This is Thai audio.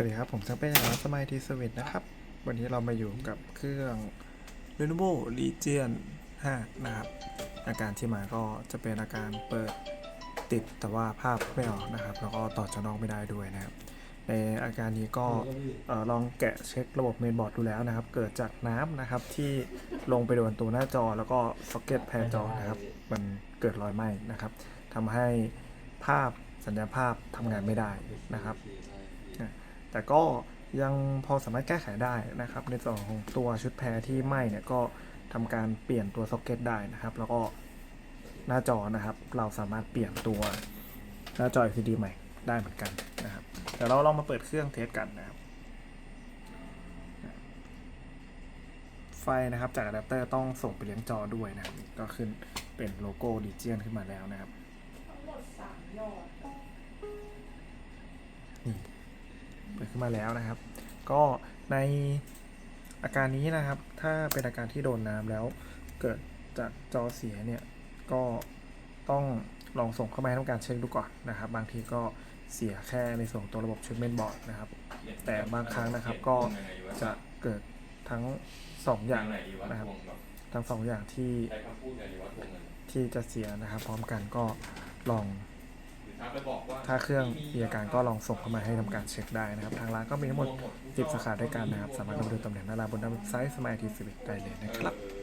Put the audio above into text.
วัสดีครับ ผมช่างเป็นอย่างร้านสมัยทีสวิตนะครับ วันนี้เรามาอยู่กับเครื่อง Lenovo Legion 5 นะครับ อาการที่มาก็จะเป็นอาการเปิดติดแต่ว่าภาพไม่ออกนะครับ แล้วก็ต่อจอนอกไม่ได้ด้วยนะครับ ในอาการนี้ก็ลองแกะเช็คระบบเมนบอร์ดดูแล้วนะครับ เกิดจากน้ำนะครับที่ลงไปโดนตัวหน้าจอแล้วก็ซ็อกเก็ตแพนจอนะครับ มันเกิดรอยไหม้นะครับทำให้ภาพสัญญาภาพทำงานไม่ได้นะครับ แต่ก็ยังพอสามารถแก้ไขได้นะครับ ในส่วนของตัวชุดแพรที่ไหม้เนี่ยก็ทำการเปลี่ยนตัวซ็อกเก็ตได้นะครับ แล้วก็หน้าจอนะครับ เราสามารถเปลี่ยนตัวหน้าจอ LCD ใหม่ได้เหมือนกันนะครับเดี๋ยวเราลองมาเปิดเครื่องเทสกันนะครับ ไฟนะครับจากอะแดปเตอร์ต้องส่งไปเลี้ยงจอด้วยนะครับ ก็ขึ้นเป็นโลโก้ดิจิ n ขึ้นมาแล้วนะครับทั้งหมดสามยอดเปิด ขึ้นมาแล้วนะครับ ก็ในอาการนี้นะครับ ถ้าเป็นอาการที่โดนน้ำแล้ว เกิดจากจอเสียเนี่ยก็ต้องลองส่งเข้ามาให้ทำการเช็คดูก่อนนะครับ บางทีก็เสียแค่ในส่วนของตัวระบบชุดเมนบอร์ดนะครับ แต่บางครั้งนะครับก็จะเกิดทั้งสองอย่างนะครับ ทั้งสองอย่างที่ใช้คำพูดไงดีว่าทวงเงินที่จะเสียนะครับ พร้อมกันก็ลองหรือ ถ้าไปบอกว่าถ้าเครื่องมีอาการก็ลองส่งเข้ามาให้ทำการเช็คได้นะครับ ทางร้านก็มีทั้งหมด10สาขาด้วยกันนะครับ สามารถเข้าไปดูตำแหน่งหน้าร้านบนเว็บไซต์ Smile t ได้เลยนะครับเออ